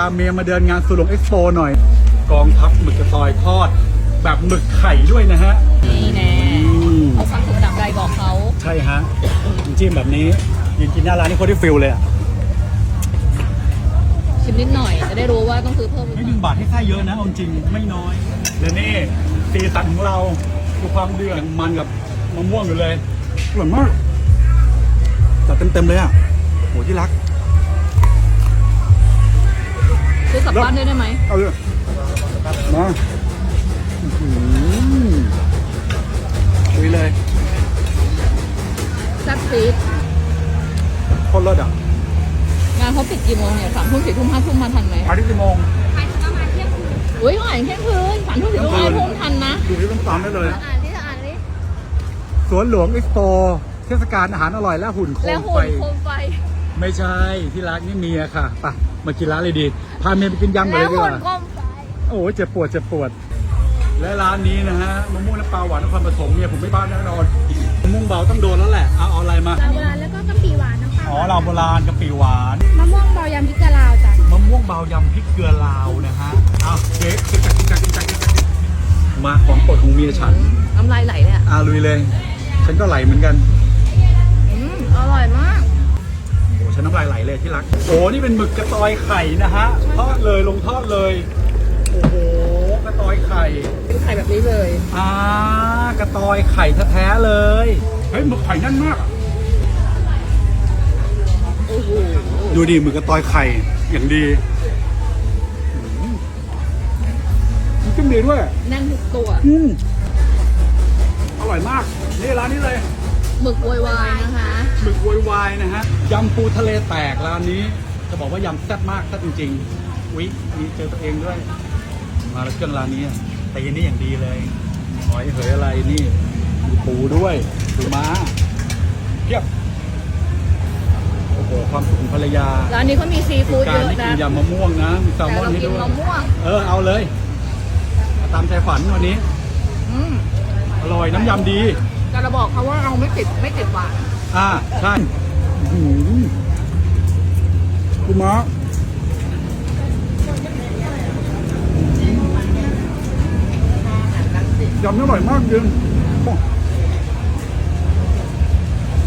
าเมียมาเดินงานสุลงเอ็กซ์โปหน่อย กองทัพหมึกกระตอยทอด แบบหมึกไข่ด้วยนะฮะ นี่แน่อืมเอาฟังถูกดังใดบอกเขาใช่ฮะน้ำจิ้มแบบนี้ยืนกินหน้าร้านนี่โคตรได้ฟิลเลยอะ ชิมนิดหน่อยจะได้รู้ว่าต้องซื้อเพิ่มหรือไม่เปหนึ่ล่างบาทให้ค่าเยอะนะเอาจริงไม่น้อยและนี่สีสันของเราดูความเดือดมันกับมะม่วงอยู่เลยอร่อยมากจัดเต็มๆเลยอะโหที่รัก ซื้อกลับบ้านด้วยได้ไหมเอาเลยมาอื้อหือคุยเลยแซ่บซีดโคนเลิศอะ งานเขาปิดกี่โมงเนี่ยสามทุ่มสี่ทุ่มห้าทุ่มมาทันไหมมาที่กี่โมงอุ้ยเขาอ่านเที่ยงคืนสามทุ่มสี่ทุ่มห้าทุ่มทันนะดูที่ต้นตามได้เลย อ่านที่อ่านนี่สวนหลวงเอ็กซ์โปเทศกาลอาหารอร่อยและหุ่นโคแล้วมหุ่ไฟนโคม ไฟไม่ใช่ที่ร้านนี่เมียค่ะไปมากินร้านเลยดี พาเมียไปกินยำกันแล้เลวยดีกหุ่นว่าโคมไฟโอ้ยเจ็บปวดเจ็บปวด และร้านนี้นะฮะมะม่วงและปลาหวานนครปฐมเนี่ยผมไม่บ้านแน่นอนมะม่วงเบาต้องโดนแล้วแหละเอาเอาอะไรมาลาวโบราณแล้วก็กะปิหวานน้ำปลาอ๋อเราโบราณกะปิหวานมะม่วงเบายำพริกกะลาวจ้ะมะม่วงเบายำพริกเกลือลาวนะฮะเอาเค้กกินจักกินจักกินจักกินจักมาของโปรดของเมียฉันน้ำลายไหลเนี่ยอาลุยเลย ฉันก็ไหลเหมือนกันอืมอร่อยมากโอ้ ฉันน้ำลายไหลเลยที่รัก โอ้นี่เป็นหมึกกระตอยไข่นะฮะทอดเลยลงทอดเลย โอ้โหกระตอยไข่ เป็นไข่แบบนี้เลยอ่ากระตอยไข่แท้ๆเลย เฮ้ยหมึกไข่แนั่นมากอะโอ้โหดูดิหมึกกระตอยไข่อย่างดีอืมมันขึ้นดีด้วย แน่นทุกตัวอืมอร่อยมาก นี่ร้านนี้เลยหมึกโวยวายนะคะ หมึกโวยวายนะฮะยำปูทะเลแตกร้านนี้ จะบอกว่ายำแซ่บมากแซ่บจริงๆวิมีเจอตัวเองด้วย มาแล้วเครื่องร้านนี้ตีนี่อย่างดีเลยหอยเหยอะไรนี่มีปูด้วยปูม้าเพียบโอ้โหความสุขของภรรยาร้านนี้เขามีซีฟู้ดกาเยรอะที่นะกินยำมะม่วงนะมีแซลแต่มอนเราให้กินด้วยมะม่วงเออเอาเลยเอาตามใจฝันวันนี้ อืมอร่อยน้ำยำดี แต่เราบอกเขาว่าเราไม่ติดไม่ติดหวาน อ่าใช่อื้อหือ คุณม้ายำนี่อร่อยมากจริงโอ้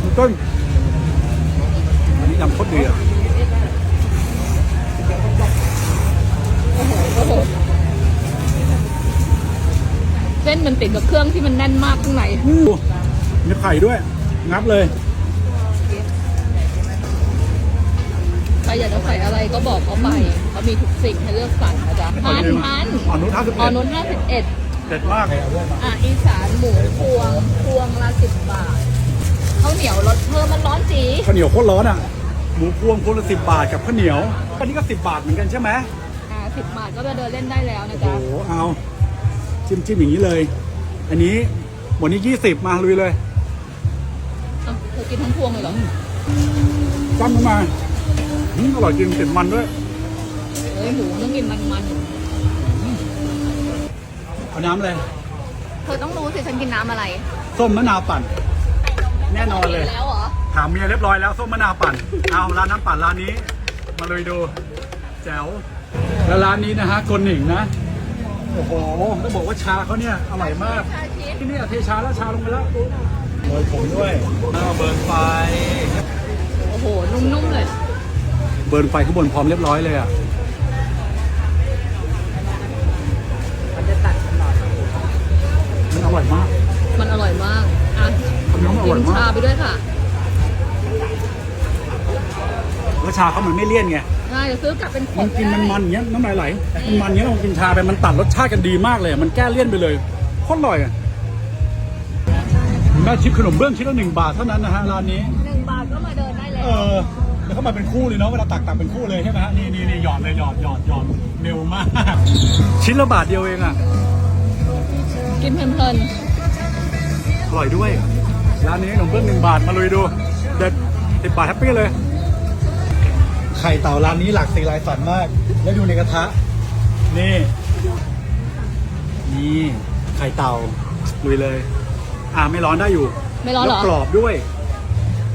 คุณต้นอันนี้ยำโคตรดีอะโอ้โหโอ้โหเส้นมันติดกับเครื่องที่มันแน่นมากข้างใน อู้มีไข่ด้วย งับเลย ใครอยากจะใส่อะไรก็บอกเขาไปเขามีทุกสิ่งให้เลือกสรรนะจ๊ะพันพันอ่อนนุช51ออนุนห้าสิบเอ็ดเด็ดมากเลยอะอีสานหมูพวงพวงละสิบบาทข้าวเหนียวรสเพิ่มมันร้อนจีข้าวเหนียวโคตรร้อนอะหมูพวงพวงละสิบบาทกับข้าวเหนียวอันนี้ก็สิบบาทเหมือนกันใช่ไหมอ่าสิบบาทก็ไปเดินเล่นได้แล้วนะโอ้จ๊ะโหเอาจิ้มจิ้มอย่างนี้เลย อันนี้หมดนี้ยี่สิบมาลุยเลยเอ้าเธอกินทั้งพวงเลยเหรอจ้ำเข้ามา อืมอร่อยจริงติดมันด้วย เอ้ยหมูต้องกินมันเอาน้ำเลย ๆเธอต้องรู้สิฉันกินน้ำอะไรส้มมะนาวปั่น แน่นอนเลย แล้วเหรอถามเมียเรียบร้อยแล้วส้มมะนาวปั่น เอาร้านน้ำปั่นร้านนี้ มาเลยดูแจ๋วแล้วร้านนี้นะฮะกลหนิงนะ โอ้โหต้องบอกว่าชาเขาเนี่ยอร่อยมากชาชีสที่นี่เทชาแล้วชาลงไปแล้วโรยผงด้วยอ้าวเบิร์นไฟ โอ้โหนุ่มๆเลย เบิร์นไฟข้างบนพร้อมเรียบร้อยเลยอะมันจะตัดตลอดมันอร่อยมาก มันอร่อยมาก อะน้ำอกิร่อยนมาก ชาไปด้วยค่ะแล้วชาเขามันไม่เลี่ยนไงได้จะซื้อกลับเป็นขมัวนดกินมันมันๆอย่างเงี้ยน้ำลายไหลมันมันๆอย่างเงี้ยเรากินชาไปมันตัดรสชาติกันดีมากเลยมันแก้เลี่ยนไปเลยโคตรอร่อยอะแม่ชิปขนมเบื้องชิ้นละหนึ่งบาทเท่านั้นนะฮะร้านนี้ หนึ่งบาทก็มาเดินได้แล้เอวอแล้วเข้า มาเป็นคู่เลยเนาะเวลาตักตักเป็นคู่เลยใช่ไหมฮะนี่นี่นี่หยอดเลยหยอดหยอดหยอดเร็วมาก ชิ้นละบาทเดียวเองอะกินเพลินอร่อยด้วยร้านนี้ขนมเบื้องหนึ่งบาทมาลุยดูเด็ดสิบบาทแฮปปี้เลย ไข่เต่าร้านนี้หลักสีลายสันมาก แล้วดูในกระทะ นี่ นี่ไข่เต่าลุยเลย อ่าไม่ร้อนได้อยู่ๆไม่ร้อนเหรแล้อวกรอบด้วย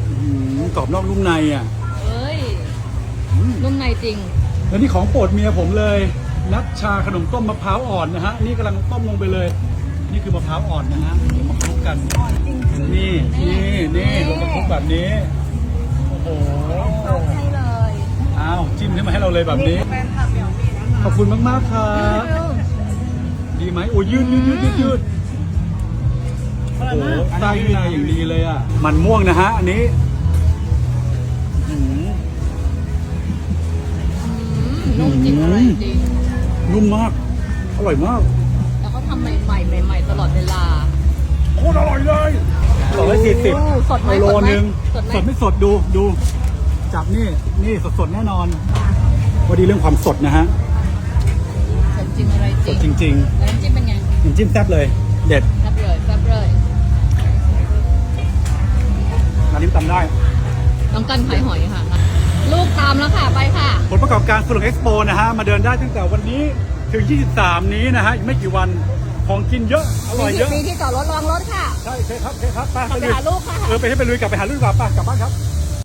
อื้อหือกรอบนอกนุ่มในอะเอ้ยอืม นุ่มในจริง แล้วนี่ของโปรดเมียผมเลย นัดชาขนมต้มมะพร้าวอ่อนนะฮะ นี่กำลังต้มลงไปเลย นี่คือมะพร้าวอ่อนนะฮะเดี๋ยวมาคลุกกันนี่นี่นี่ลงมาคลุกแบบนี้ โอ้โหให้เลยอ้าว จิ้มขึ้นมาให้เราเลยแบบนี้ขอบคุณมาก ๆ ครับ ดีไหมโอ้ยยืดยืดยืดยืดยืดโอ้โหไส้ในอย่างดีเลยอะ มันม่วงนะฮะ อันนี้ นุ่มจริงอะไรจริง นุ่มมาก อร่อยมากแล้วเขาทำใหม่ๆใหม่ ๆ ตลอดเวลาโคตรอร่อยเลยสองร้อยสี่สิบโอ้สดไหมโลสดไหมนึงสดไหมสดไม่สดดูดูจับนี่นี่สดสดๆแน่นอนพอดีเรื่องความสดนะฮะสดจริงอะไรสจริดงจริงแล้วน้ำจิ้มเป็นไงๆน้ำจิ้มแซ่บเลย เด็ดแซ่บเลยแซ่บเลยอันนี้ตำได้ น้องกันขายหอยค่ะ ลูกตามแล้วค่ะ ไปค่ะ ผลประกอบการสุรุงเอ็กซ์โปนะฮะ มาเดินได้ตั้งแต่วันนี้ถึง 23 นี้นะฮะอีกไม่กี่วันของกินเยอะ อร่อยเยอะ มีที่จอดรถระวังรถค่ะ ใช่ใช่ครับใช่ครับไปกลับไปลุยหาลูกค่ะ เออไปให้ไปลุยกลับไปหาลูกดีกว่าไปกลับบ้านครับ